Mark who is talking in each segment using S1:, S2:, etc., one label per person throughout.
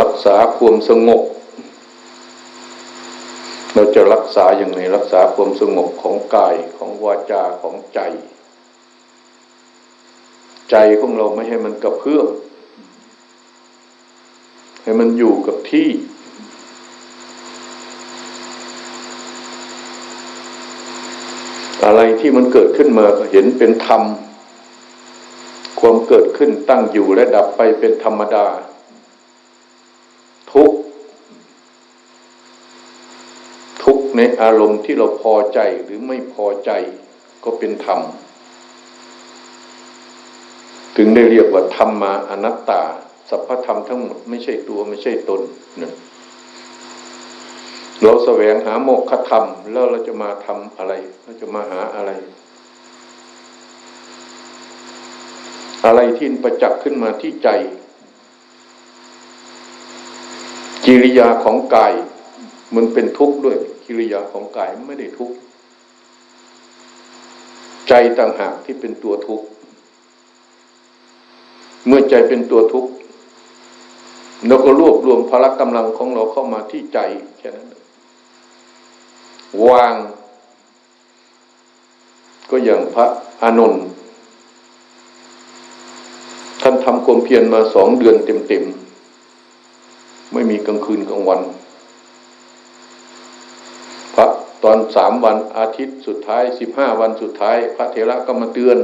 S1: รักษาความสงบ เราจะรักษาอย่างไรรักษาความสงบของกายของวาจาของใจ ใจของเราไม่ให้มันกระเพื่อมให้มันอยู่กับที่ อะไรที่มันเกิดขึ้นมาเห็นเป็นธรรม ความเกิดขึ้นตั้งอยู่และดับไปเป็นธรรมดา ทุกข์ทุกข์ใน อารมณ์ที่เราพอใจหรือไม่พอใจก็เป็นธรรม ถึงได้เรียกว่าธรรมมาอนัตตาสัพพธรรมทั้งหมดไม่ใช่ตัวไม่ใช่ตนนะเราแสวงหาโมกขธรรม แล้วเราจะมาทำอะไร เราจะมาหาอะไร อะไรที่ประจักษ์ขึ้นมาที่ใจ กิริยาของกาย มันเป็นทุกข์ด้วย กิริยาของกายไม่ได้ทุกข์ใจต่างหากที่เป็นตัวทุกข์เมื่อใจเป็นตัวทุกข์เราก็รวบรวมพละกำลังของเราเข้ามาที่ใจแค่นั้นวาง ก็อย่างพระอานนท์ท่านทำความเพียรมาสองเดือนเต็มๆ ไม่มีกลางคืนกลางวัน พระตอน สามวันอาทิตย์สุดท้ายสิบห้าวันสุดท้าย พระเถระก็มาเตือน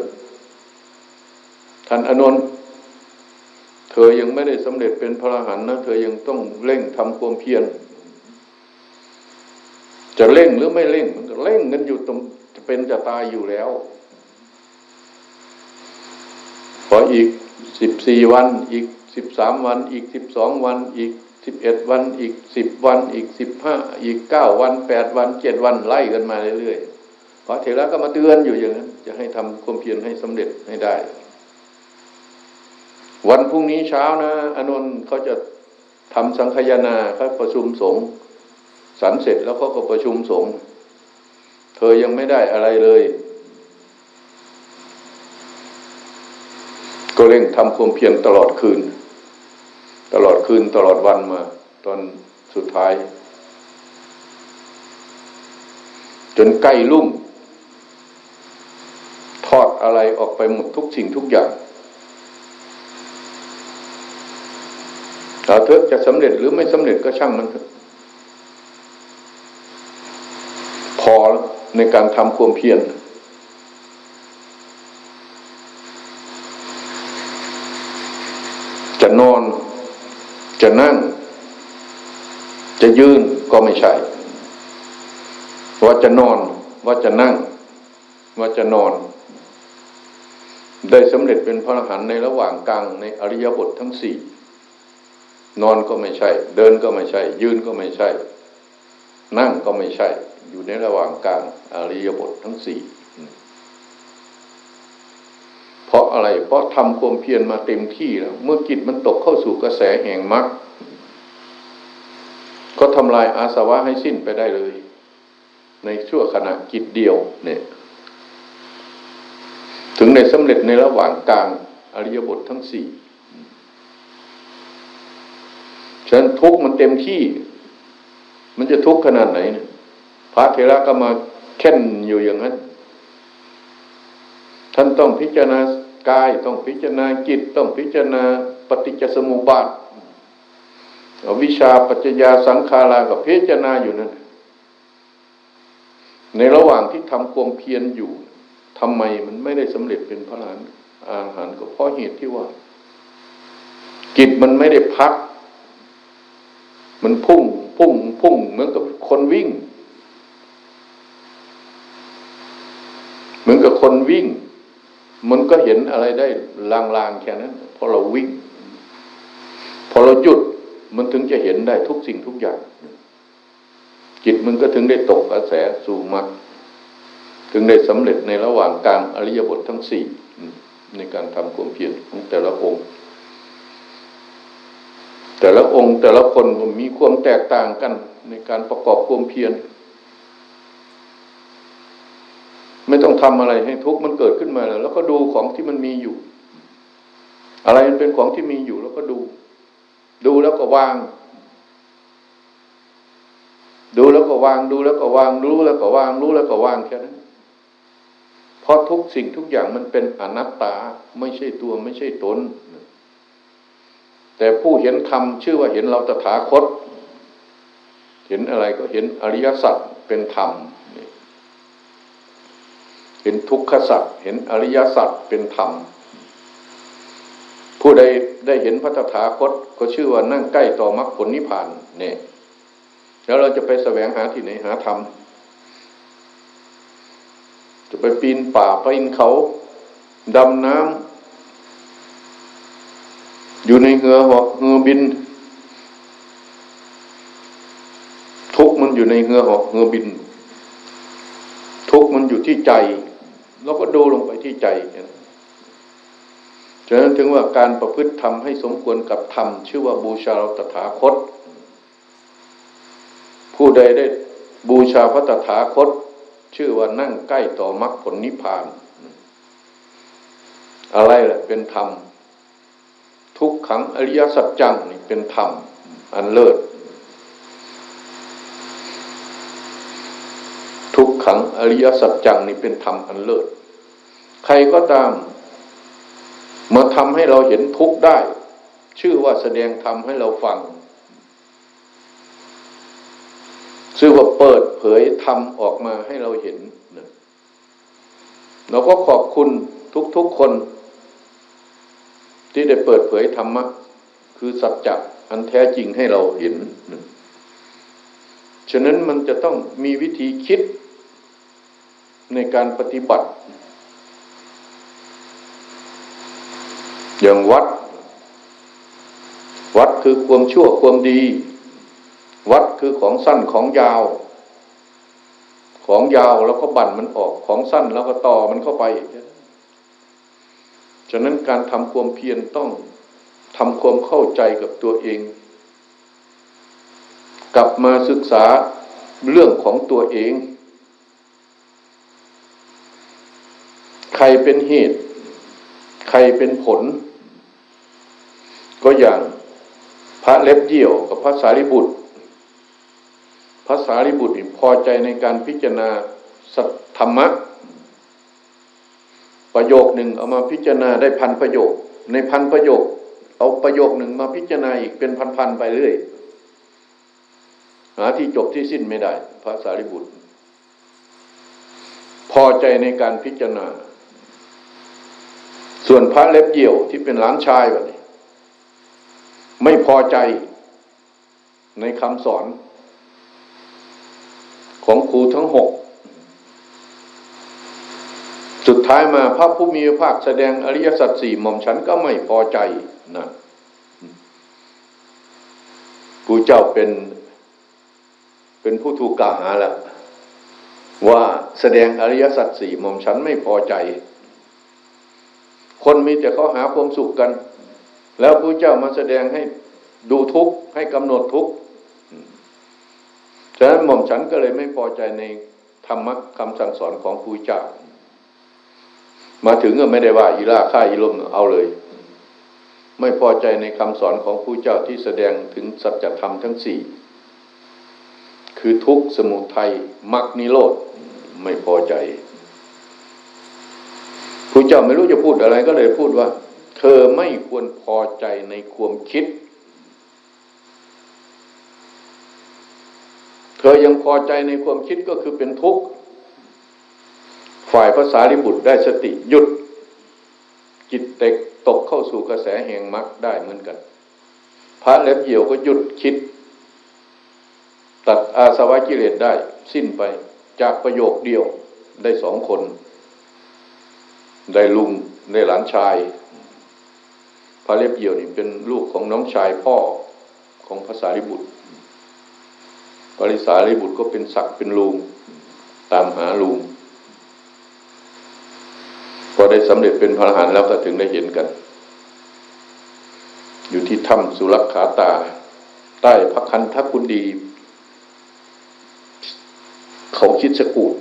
S1: ท่านอนนท์เธอยังไม่ได้สำเร็จเป็นพระอรหันต์นะเธอยังต้องเร่งทำความเพียรจะเร่งหรือไม่เร่งมันเร่งกันอยู่ตรงจะเป็นจะตายอยู่แล้วพออีกสิบสี่วัน อีกสิบสามวัน อีกสิบสองวันอีก สิบเอ็ดวันอีกสิบวันอีกสิบห้าอีกเก้าวันแปดวันเจ็ดวันไล่กันมาเรื่อยๆพระเถระก็มาเตือนอยู่อย่างนั้น จะให้ทำความเพียรให้สำเร็จให้ได้ วันพรุ่งนี้เช้านะอานนท์เขาจะทำสังคยนาเขาประชุมสงฆ์สันเสร็จแล้วเขาก็ประชุมสงฆ์เธอยังไม่ได้อะไรเลย ก็เร่งทำความเพียรตลอดคืน ตลอดคืนตลอดวันมาตอนสุดท้าย จนใกล้ลุ่งทอดอะไรออกไปหมดทุกสิ่งทุกอย่างเอาเถอะจะสำเร็จหรือไม่สำเร็จก็ช่างมันเถอะพอในการทำความเพียร จะนอน จะนั่ง จะยืนก็ไม่ใช่ ว่าจะนอน ว่าจะนั่ง ว่าจะนอน ได้สำเร็จเป็นพระอรหันต์ในระหว่างกลางในอริยบททั้งสี่นอนก็ไม่ใช่ เดินก็ไม่ใช่ ยืนก็ไม่ใช่ นั่งก็ไม่ใช่ อยู่ในระหว่างกลางอริยบททั้งสี่ เพราะ อะไร เพราะทำความเพียรมาเต็มที่แล้ว เมื่อจิตมันตกเข้าสู่กระแสแห่งมรรคก็ทำลายอาสวะให้สิ้นไปได้เลย ในชั่วขณะจิตเดียวเนี่ย ถึงในสำเร็จในระหว่างกลางอริยบททั้งสี่ฉะนั้นทุกมันเต็มที่ มันจะทุกข์ขนาดไหนเนี่ยพระเถระก็มาแค่นอยู่อย่างนั้น ท่านต้องพิจารณา กายต้องพิจารณาจิตต้องพิจารณาปฏิจจสมุปบาทวิชาปัจจยาสังขารากับพิจารณาอยู่นั่นในระหว่างที่ทำความเพียรอยู่ทำไมมันไม่ได้สำเร็จเป็นพระอรหันต์อาหารก็เพราะเหตุที่ว่า จิตมันไม่ได้พัก มันพุ่งพุ่งพุ่งเหมือนกับคนวิ่ง เหมือนกับคนวิ่ง มันก็เห็นอะไรได้ลางๆแค่นั้นเพราะเราวิ่ง พอเราหยุดมันถึงจะเห็นได้ทุกสิ่งทุกอย่าง จิตมันก็ถึงได้ตกกระแสสู่มรรคถึงได้สำเร็จในระหว่างกลางอริยบททั้งสี่ในการทำความเพียรของแต่ละองค์ แต่ละองค์แต่ละคนมีความแตกต่างกันในการประกอบความเพียร ไม่ต้องทำอะไรให้ทุกข์มันเกิดขึ้นมาแล้ว แล้วก็ดูของที่มันมีอยู่ อะไรมันเป็นของที่มีอยู่ แล้วก็ดู ดูแล้วก็วาง ดูแล้วก็วาง ดูแล้วก็วาง รู้แล้วก็วาง รู้แล้วก็วางแค่นั้นเพราะทุกสิ่งทุกอย่างมันเป็นอนัตตา ไม่ใช่ตัวไม่ใช่ตนแต่ผู้เห็นธรรมชื่อว่าเห็นเราตถาคต เห็นอะไรก็เห็นอริยสัจเป็นธรรม ห็นทุกขสัจเห็นอริยสัจเป็นธรรม ผู้ใดได้เห็นพระตถาคตก็ชื่อว่านั่งใกล้ต่อมรรคผลนิพพานเนี่ยแล้วเราจะไปแสวงหาที่ไหนหาธรรมจะไปปีนป่าไปีนเขาดำน้ำอยู่ในเหือหอกเหือบิน ทุกมันอยู่ในเหือหอกเหือบิน ทุกมันอยู่ที่ใจ เราก็ดูลงไปที่ใจฉะนั้นถึงว่าการประพฤติธรรมให้สมควรกับธรรมชื่อว่าบูชาเราตถาคต ผู้ใดได้บูชาพระตถาคต ชื่อว่านั่งใกล้ต่อมรรคผลนิพพาน อะไรล่ะเป็นธรรม ทุกขังอริยสัจจังนี่เป็นธรรม อันเลิศ ทุกขังอริยสัจจังนี่เป็นธรรมอันเลิศ ใครก็ตามมาทำให้เราเห็นทุกข์ได้ ชื่อว่าแสดงธรรมให้เราฟัง ชื่อว่าเปิดเผยธรรมออกมาให้เราเห็น เราก็ขอบคุณทุกๆคน ที่ได้เปิดเผยธรรมะ คือสัจจะอันแท้จริงให้เราเห็น ฉะนั้นมันจะต้องมีวิธีคิด ในการปฏิบัติ อย่างวัด วัดคือความชั่วความดี วัดคือของสั้นของยาว ของยาวแล้วก็บั่นมันออกของสั้นแล้วก็ต่อมันเข้าไปฉะนั้นการทำความเพียรต้องทำความเข้าใจกับตัวเอง กลับมาศึกษาเรื่องของตัวเอง ใครเป็นเหตุ ใครเป็นผล ก็อย่างพระเล็บเยี่ยวกับพระสารีบุตร พระสารีบุตรพอใจในการพิจารณาสัทธรรมะ ประโยคหนึ่งเอามาพิจารณาได้พันประโยค ในพันประโยค เอาประโยคหนึ่งมาพิจารณาอีกเป็นพันๆไปเรื่อยหาที่จบที่สิ้นไม่ได้ พระสารีบุตร พอใจในการพิจารณา ส่วนพระเล็บเหี่ยวที่เป็นหลานชายแบบนี้ ไม่พอใจในคำสอนของครูทั้งหก สุดท้ายมาพระผู้มีพระภาคแสดงอริยสัจสี่หม่อมฉันก็ไม่พอใจนะผู้เจ้าเป็น เป็นผู้ถูกกล่าวหาแล้วว่าแสดงอริยสัจสี่หม่อมฉันไม่พอใจ คนมีแต่เขาหาความสุขกัน แล้วผู้เจ้ามาแสดงให้ดูทุกข์ให้กำหนดทุกข์ฉะนั้นหม่อมฉันก็เลยไม่พอใจในธรรมะคำสั่งสอนของผู้เจ้า มาถึงก็ไม่ได้ว่าอีล่าค่าอีลมเอาเลย ไม่พอใจในคำสอนของผู้เจ้าที่แสดงถึงสัจธรรมทั้งสี่คือทุกข์สมุทัยมรรคนิโรธไม่พอใจ ผู้เจ้าไม่รู้จะพูดอะไรก็เลยพูดว่า เธอไม่ควรพอใจในความคิด เธอยังพอใจในความคิดก็คือเป็นทุกข์ ฝ่ายภาษาลิบุตรได้สติหยุด จิตเตกตกเข้าสู่กระแสแห่งมรรคได้เหมือนกัน พระเล็บเหี่ยวก็หยุดคิด ตัดอาสวะกิเลสได้สิ้นไปจากประโยคเดียวได้สองคน ได้ลุงได้หลานชายพระเล็บเหี่ยวนี่เป็นลูกของน้องชายพ่อของภาษาลิบุตรปริสาลิบุตรก็เป็นศักดิ์เป็นลุงตามหาลุงพอได้สำเร็จเป็นพระอรหันต์แล้วก็ถึงได้เห็นกัน อยู่ที่ถ้ำสุรักขาตา ใต้พระคันทกุณดี เขาคิดสกูด